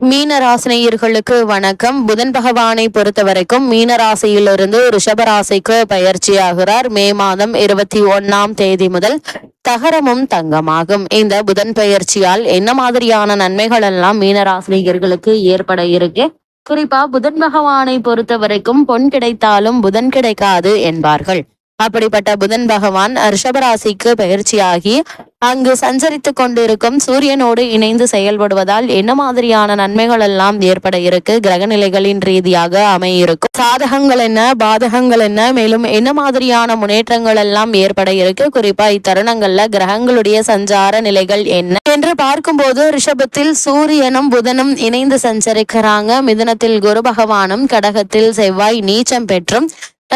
மீனராசினியர்களுக்கு வணக்கம். புதன் பகவானை பொறுத்த வரைக்கும் மீன ராசியிலிருந்து ரிஷபராசிக்கு பயிற்சியாகிறார். மே மாதம் இருபத்தி ஒன்னாம் தேதி முதல் தகரமும் தங்கமாகும். இந்த புதன் பயிற்சியால் என்ன மாதிரியான நன்மைகள் எல்லாம் மீனராசினியர்களுக்கு ஏற்பட இருக்கு? குறிப்பா புதன் பகவானை பொறுத்த வரைக்கும் பொன் கிடைத்தாலும் புதன் கிடைக்காது என்பார்கள். அப்படிப்பட்ட புதன் பகவான் ரிஷபராசிக்கு பயிற்சியாகி அங்கு சஞ்சரித்துக் கொண்டிருக்கும் சூரியனோடு இணைந்து செயல்படுவதால் என்ன மாதிரியான நன்மைகள் எல்லாம் ஏற்பட இருக்கு? கிரக நிலைகளின் ரீதியாக அமையிருக்கும் சாதகங்கள் என்ன? பாதகங்கள் என்ன? மேலும் என்ன மாதிரியான முன்னேற்றங்கள் எல்லாம் ஏற்பட இருக்கு? குறிப்பா இத்தருணங்கள்ல கிரகங்களுடைய சஞ்சார நிலைகள் என்ன? என்று பார்க்கும்போது ரிஷபத்தில் சூரியனும் புதனும் இணைந்து சஞ்சரிக்கிறாங்க. மிதனத்தில் குரு பகவானும் கடகத்தில் செவ்வாய் நீச்சம் பெற்றும்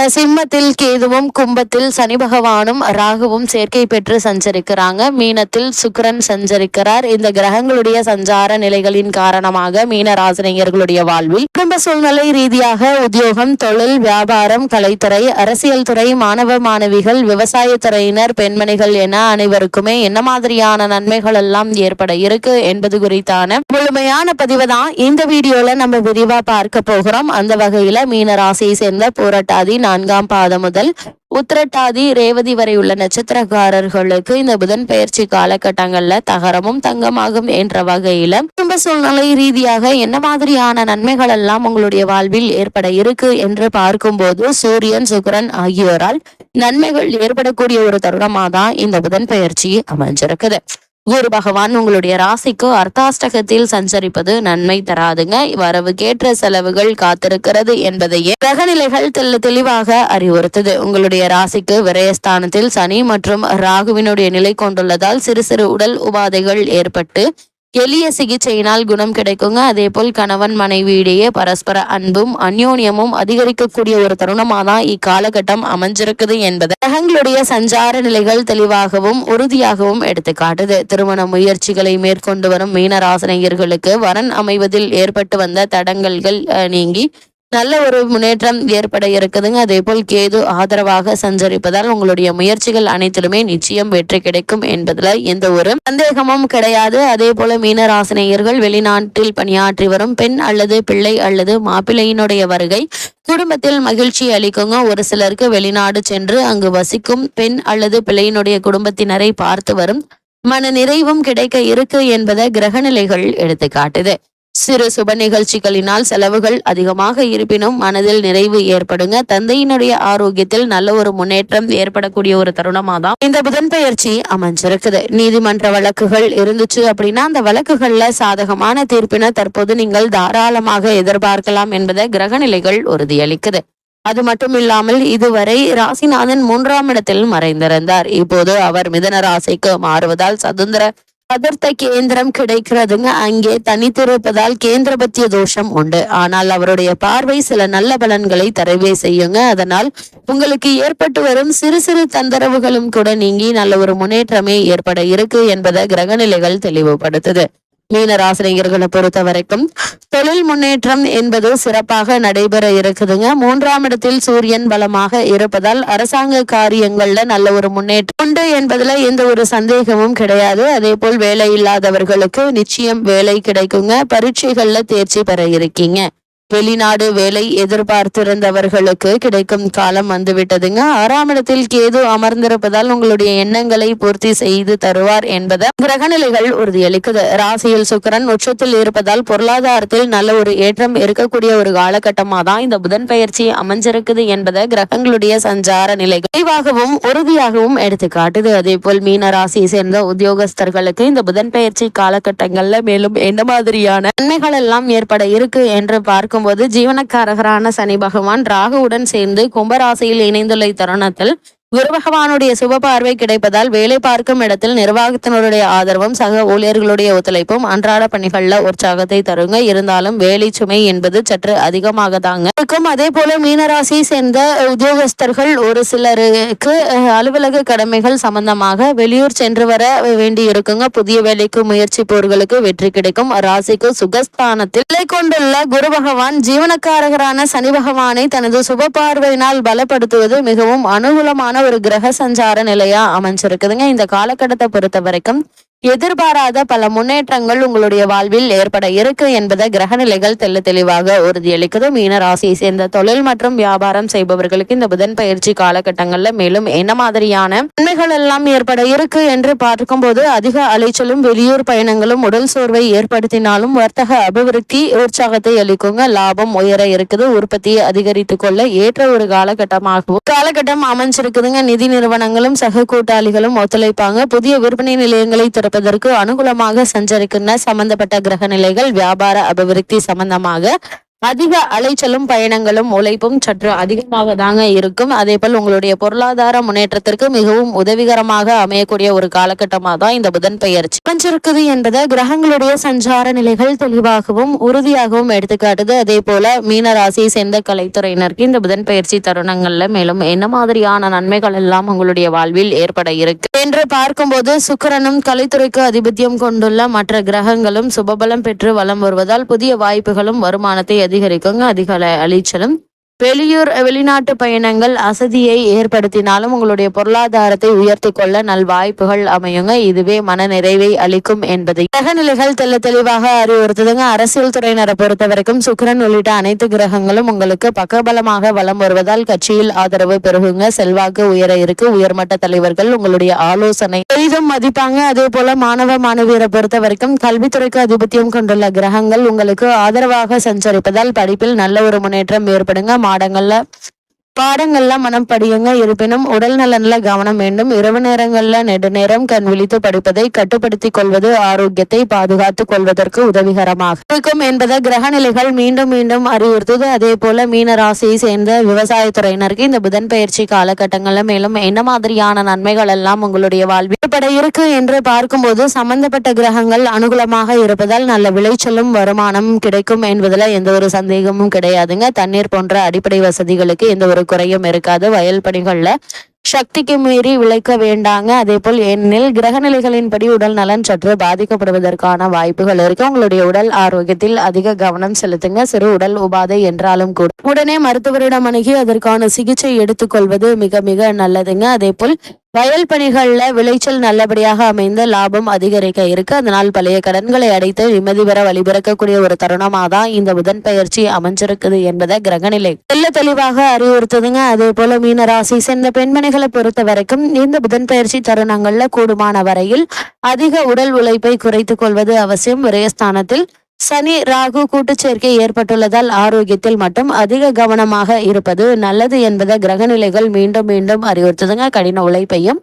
சிம்மத்தில் கேதுவும் கும்பத்தில் சனி பகவானும் ராகுவும் சேர்க்கை பெற்று சஞ்சரிக்கிறாங்க. மீனத்தில் சுக்கரன் சஞ்சரிக்கிறார். இந்த கிரகங்களுடைய சஞ்சார நிலைகளின் காரணமாக மீன ராசினியர்களுடைய வாழ்வில் குடும்ப சூழ்நிலை ரீதியாக உத்தியோகம் தொழில் வியாபாரம் கலைத்துறை அரசியல் துறை மாணவ மாணவிகள் விவசாய துறையினர் பெண்மணிகள் என அனைவருக்குமே என்ன மாதிரியான நன்மைகள் எல்லாம் ஏற்பட இருக்கு என்பது குறித்தான முழுமையான பதிவு தான் இந்த வீடியோல நம்ம விரிவா பார்க்க போகிறோம். அந்த வகையில மீன ராசியை சேர்ந்த போராட்டாதி நான்காம் பாதம் முதல் உத்திரட்டாதி ரேவதி வரை உள்ள நட்சத்திரக்காரர்களுக்கு இந்த புதன் பயிற்சி காலகட்டங்கள்ல தகரமும் தங்கமாகும் என்ற வகையில குடும்ப சூழ்நிலை ரீதியாக என்ன மாதிரியான நன்மைகள் எல்லாம் உங்களுடைய வாழ்வில் ஏற்பட இருக்கு என்று பார்க்கும்போது சூரியன் சுக்கரன் ஆகியோரால் நன்மைகள் ஏற்படக்கூடிய ஒரு தருணமா தான் இந்த புதன் பயிற்சி அமைஞ்சிருக்குது. குரு பகவான் உங்களுடைய ராசிக்கு அர்த்தாஷ்டகத்தில் சஞ்சரிப்பது நன்மை தராதுங்க. வரவுக்கேற்ற செலவுகள் காத்திருக்கிறது என்பதையே கிரகநிலைகள் தெல்ல தெளிவாக அறிவுறுத்துது. உங்களுடைய ராசிக்கு விரயஸ்தானத்தில் சனி மற்றும் ராகுவினுடைய நிலை கொண்டுள்ளதால் சிறு சிறு உடல் உபாதைகள் ஏற்பட்டு எளிய சிகிச்சையினால் குணம் கிடைக்குங்க. அதே போல் கணவன் மனைவியிடையே பரஸ்பர அன்பும் அந்யோன்யமும் அதிகரிக்கக்கூடிய ஒரு தருணமாக தான் இக்காலகட்டம் அமைஞ்சிருக்குது என்பது கிரகங்களுடைய சஞ்சார நிலைகள் தெளிவாகவும் உறுதியாகவும் எடுத்து காட்டுது திருமண முயற்சிகளை மேற்கொண்டு வரும் மீனராசனையர்களுக்கு வரன் அமைவதில் ஏற்பட்டு வந்த தடங்கல்கள் நீங்கி நல்ல ஒரு முன்னேற்றம் ஏற்பட இருக்குதுங்க. அதே போல் கேது ஆதரவாக சஞ்சரிப்பதால் உங்களுடைய முயற்சிகள் அனைத்திலுமே நிச்சயம் வெற்றி கிடைக்கும் என்பதுல எந்த ஒரு சந்தேகமும் கிடையாது. அதே போல மீனராசினியர்கள் வெளிநாட்டில் பணியாற்றி வரும் பெண் அல்லது பிள்ளை அல்லது மாப்பிள்ளையினுடைய வருகை குடும்பத்தில் மகிழ்ச்சி அளிக்குங்க. ஒரு சிலருக்கு வெளிநாடு சென்று அங்கு வசிக்கும் பெண் அல்லது பிள்ளையினுடைய குடும்பத்தினரை பார்த்து வரும் மன நிறைவும் கிடைக்க இருக்கு என்பதை கிரகநிலைகள் எடுத்து காட்டுது சிறு சுப நிகழ்ச்சிகளினால் செலவுகள் அதிகமாக இருப்பினும் மனதில் நிறைவு ஏற்படுங்க. தந்தையினுடைய ஆரோக்கியத்தில் நல்ல ஒரு முன்னேற்றம் ஏற்படக்கூடிய ஒரு தருணமா தான் இந்த புதன் பயிற்சி அமைஞ்சிருக்குது. நீதிமன்ற வழக்குகள் இருந்துச்சு அப்படின்னா அந்த வழக்குகள்ல சாதகமான தீர்ப்பினை தற்போது நீங்கள் தாராளமாக எதிர்பார்க்கலாம் என்பதை கிரகநிலைகள் உறுதியளிக்குது. அது மட்டும் இல்லாமல் இதுவரை ராசிநாதன் மூன்றாம் இடத்தில் மறைந்திருந்தார். இப்போது அவர் மிதன ராசிக்கு மாறுவதால் சதுந்திர சதுர்த்த கேந்திரம் கிடைக்கிறதுங்க. அங்கே தனித்திருப்பதால் கேந்திரபத்திய தோஷம் உண்டு. ஆனால் அவருடைய பார்வை சில நல்ல பலன்களை தரவே செய்யுங்க. அதனால் உங்களுக்கு ஏற்பட்டு வரும் சிறு சிறு தந்தரவுகளும் கூட நீங்கி நல்ல ஒரு முன்னேற்றமே ஏற்பட இருக்கு என்பதை கிரகநிலைகள் தெளிவுபடுத்துது. மீனராசினியர்களை பொறுத்த வரைக்கும் தொழில் முன்னேற்றம் என்பது சிறப்பாக நடைபெற இருக்குதுங்க. மூன்றாம் இடத்தில் சூரியன் பலமாக இருப்பதால் அரசாங்க காரியங்கள்ல நல்ல ஒரு முன்னேற்றம் உண்டு என்பதுல எந்த ஒரு சந்தேகமும் கிடையாது. அதே போல் வேலை இல்லாதவர்களுக்கு நிச்சயம் வேலை கிடைக்குங்க. பரீட்சைகள்ல தேர்ச்சி பெற இருக்கீங்க. வெளிநாடு வேலை எதிர்பார்த்திருந்தவர்களுக்கு கிடைக்கும் காலம் வந்துவிட்டதுங்க. ஆறாம் இடத்தில் கேது அமர்ந்திருப்பதால் உங்களுடைய எண்ணங்களை பூர்த்தி செய்து தருவார் என்பதை கிரகநிலைகள் உறுதியளிக்குது. ராசியில் சுக்கிரன் உச்சத்தில் இருப்பதால் பொருளாதாரத்தில் நல்ல ஒரு ஏற்றம் இருக்கக்கூடிய ஒரு காலகட்டமா தான் இந்த புதன் பயிற்சி அமைஞ்சிருக்குது என்பதை கிரகங்களுடைய சஞ்சார நிலை தெளிவாகவும் உறுதியாகவும் எடுத்து காட்டுது. அதே போல் மீன ராசியை சேர்ந்த உத்தியோகஸ்தர்களுக்கு இந்த புதன் பயிற்சி காலகட்டங்கள்ல மேலும் எந்த மாதிரியான நன்மைகள் எல்லாம் ஏற்பட இருக்கு என்று பார்க்க பார்க்கும்போது ஜீவனக்காரகரான சனி பகவான் ராகுவுடன் சேர்ந்து கும்பராசியில் இணைந்துள்ள தருணத்தில் குரு பகவானுடைய சுப பார்வை கிடைப்பதால் வேலை பார்க்கும் இடத்தில் நிர்வாகத்தினருடைய ஆதரவும் சக ஊழியர்களுடைய ஒத்துழைப்பும் அன்றாட பணிகள்ல உற்சாகத்தை தருங்க. இருந்தாலும் வேலை சுமை என்பது சற்று அதிகமாக தாங்க இருக்கும். அதே போல மீனராசியை சேர்ந்த உத்தியோகஸ்தர்கள் ஒரு சிலருக்கு அலுவலக கடமைகள் சம்பந்தமாக வெளியூர் சென்று வர வேண்டி இருக்குங்க புதிய வேலைக்கு முயற்சிப்பவர்களுக்கு வெற்றி கிடைக்கும். ராசிக்கு சுகஸ்தானத்தில் நிலை கொண்டுள்ள குரு பகவான் ஜீவனக்காரகரான சனி பகவானை தனது சுப பார்வையினால் பலப்படுத்துவது மிகவும் அனுகூலமான ஒரு கிரக சஞ்சார நிலையா அமைஞ்சிருக்குதுங்க. இந்த காலகட்டத்தை பொறுத்த வரைக்கும் எதிர்பாராத பல முன்னேற்றங்கள் உங்களுடைய வாழ்வில் ஏற்பட இருக்கு என்பதை கிரகநிலைகள் தெல்ல தெளிவாக உறுதியளிக்குது. மீன ராசியை சேர்ந்த தொழில் மற்றும் வியாபாரம் செய்பவர்களுக்கு இந்த புதன் பயிற்சி காலகட்டங்களில் மேலும் என்ன மாதிரியான நன்மைகள் எல்லாம் ஏற்பட இருக்கு என்று பார்க்கும்போது அதிக அலைச்சலும் வெளியூர் பயணங்களும் உடல் சோர்வை ஏற்படுத்தினாலும் வர்த்தக அபிவிருத்தி உற்சாகத்தை அளிக்குங்க. லாபம் உயர இருக்குது. உற்பத்தியை அதிகரித்துக் கொள்ள ஏற்ற ஒரு காலகட்டமாகவும் காலகட்டம் அமைஞ்சிருக்குதுங்க. நிதி நிறுவனங்களும் சக கூட்டாளிகளும் ஒத்துழைப்பாங்க. புதிய விற்பனை நிலையங்களை இருப்பதற்கு அனுகூலமாக சஞ்சரிக்கின்ற சம்பந்தப்பட்ட கிரக நிலைகள் வியாபார அபிவிருத்தி சம்பந்தமாக அதிக அலைச்சலும் பயணங்களும் உழைப்பும் சற்று அதிகமாக தாங்க இருக்கும். அதே போல் உங்களுடைய பொருளாதார முன்னேற்றத்திற்கு மிகவும் உதவிகரமாக அமையக்கூடிய ஒரு காலகட்டமாக தான் இந்த புதன் பெயர்ச்சி. அமைஞ்சிருக்குது என்பதை கிரகங்களுடைய சஞ்சார நிலைகள் தெளிவாகவும் உறுதியாகவும் எடுத்துக்காட்டுது. அதே போல மீன ராசியை சேர்ந்த கலைத்துறையினருக்கு இந்த புதன் பயிற்சி தருணங்கள்ல மேலும் என்ன மாதிரியான நன்மைகள் எல்லாம் உங்களுடைய வாழ்வில் ஏற்பட இருக்கு? என்று பார்க்கும்போது சுக்கரனும் கலைத்துறைக்கு அதிபத்தியம் கொண்டுள்ள மற்ற கிரகங்களும் சுபபலம் பெற்று வலம் வருவதால் புதிய வாய்ப்புகளும் வருமானத்தை அதிகரிக்குங்க. அதிக அலை- அலைச்சலும் வெளியூர் வெளிநாட்டு பயணங்கள் அசதியை ஏற்படுத்தினாலும் உங்களுடைய பொருளாதாரத்தை உயர்த்தி கொள்ள நல் வாய்ப்புகள் அமையுங்க. இதுவே மன நிறைவை அளிக்கும் என்பதை. கிரகநிலைகள் தெல்ல தெளிவாக அறிவுறுத்துதுங்க. அரசியல் துறையினரை பொறுத்த வரைக்கும் சுக்கிரன் உள்ளிட்ட அனைத்து கிரகங்களும் உங்களுக்கு பக்கபலமாக வலம் வருவதால் கட்சியில் ஆதரவு பெருகுங்க. செல்வாக்கு உயர இருக்கு. உயர்மட்ட தலைவர்கள் உங்களுடைய ஆலோசனை. பெரிதும் மதிப்பாங்க. அதே போல மாணவ மாணவியரை பொறுத்த வரைக்கும் கல்வித்துறைக்கு அதிபத்தியம் கொண்டுள்ள கிரகங்கள் உங்களுக்கு ஆதரவாக சஞ்சரிப்பதால் படிப்பில் நல்ல ஒரு முன்னேற்றம் ஏற்படுங்க. மாடங்கள்ல பாடங்கள்லாம் மனம் படியுங்க. இருப்பினும் உடல் நலனில் கவனம் வேண்டும். இரவு நேரங்களில் நெடுநேரம் கண் விழித்து படிப்பதை கட்டுப்படுத்திக் கொள்வது ஆரோக்கியத்தை பாதுகாத்துக் கொள்வதற்கு உதவிகரமாக இருக்கும் என்பதை கிரகநிலைகள் மீண்டும் மீண்டும் அறிவுறுத்துது. அதே போல மீன ராசியை சேர்ந்த விவசாயத்துறையினருக்கு இந்த புதன் பயிற்சி காலகட்டங்களில் மேலும் என்ன மாதிரியான நன்மைகள் எல்லாம் உங்களுடைய வாழ்வில் ஏற்பட இருக்கு என்று பார்க்கும்போது சம்பந்தப்பட்ட கிரகங்கள் அனுகூலமாக இருப்பதால் நல்ல விளைச்சலும் வருமானம் கிடைக்கும் என்பதில் எந்த ஒரு சந்தேகமும் கிடையாதுங்க. தண்ணீர் போன்ற அடிப்படை வசதிகளுக்கு எந்த ஒரு குறையும் இருக்காது. வயல் பணிகள்ல சக்திக்கு மீறி விளைக்க வேண்டாங்க. அதே போல் எண்ணில் கிரகநிலைகளின்படி உடல் நலன் சற்று பாதிக்கப்படுவதற்கான வாய்ப்புகள் இருக்கு. உங்களுடைய உடல் ஆரோக்கியத்தில் அதிக கவனம் செலுத்துங்க. சிறு உடல் உபாதை என்றாலும் கூட. உடனே மருத்துவரிடம் அணுகி அதற்கான சிகிச்சை எடுத்துக்கொள்வது மிக மிக நல்லதுங்க. அதே போல் வயல் பணிகள்ல விளைச்சல் நல்லபடியாக அமைந்து லாபம் அதிகரிக்க இருக்கு. அதனால் பழைய கடன்களை அடைத்து நிம்மதி பெற வழிபிறக்கக்கூடிய ஒரு தருணமா தான் இந்த புதன் பயிற்சி அமைஞ்சிருக்குது என்பதை கிரகநிலை தெல்ல தெளிவாக அறிவுறுத்துதுங்க. அதே போல மீன ராசி சேர்ந்த பெண்மணிகளை பொறுத்த வரைக்கும் இந்த புதன் பயிற்சி தருணங்கள்ல கூடுமான வரையில் அதிக உடல் உழைப்பை குறைத்துக் கொள்வது அவசியம். விரயஸ்தானத்தில் சனி ராகு கூட்டுச்சேர்க்கை ஏற்பட்டுள்ளதால் ஆரோக்கியத்தில் மட்டும் அதிக கவனமாக இருப்பது நல்லது என்பதை கிரகநிலைகள் மீண்டும் மீண்டும் அறிவுறுத்துதுங்க. கடின உழைப்பையும்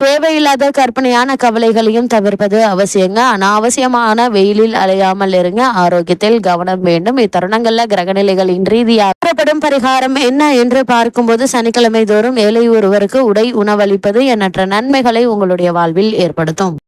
தேவையில்லாத கற்பனையான கவலைகளையும் தவிர்ப்பது அவசியங்க. அனாவசியமான வெயிலில் அலையாமல் இருங்க. ஆரோக்கியத்தில் கவனம் வேண்டும். இத்தருணங்கள்ல கிரகநிலைகளின் ரீதியாக கூறப்படும் பரிகாரம் என்ன என்று பார்க்கும்போது சனிக்கிழமை தோறும் ஏழை ஒருவருக்கு உடை உணவளிப்பது எண்ணற்ற நன்மைகளை உங்களுடைய வாழ்வில் ஏற்படுத்தும்.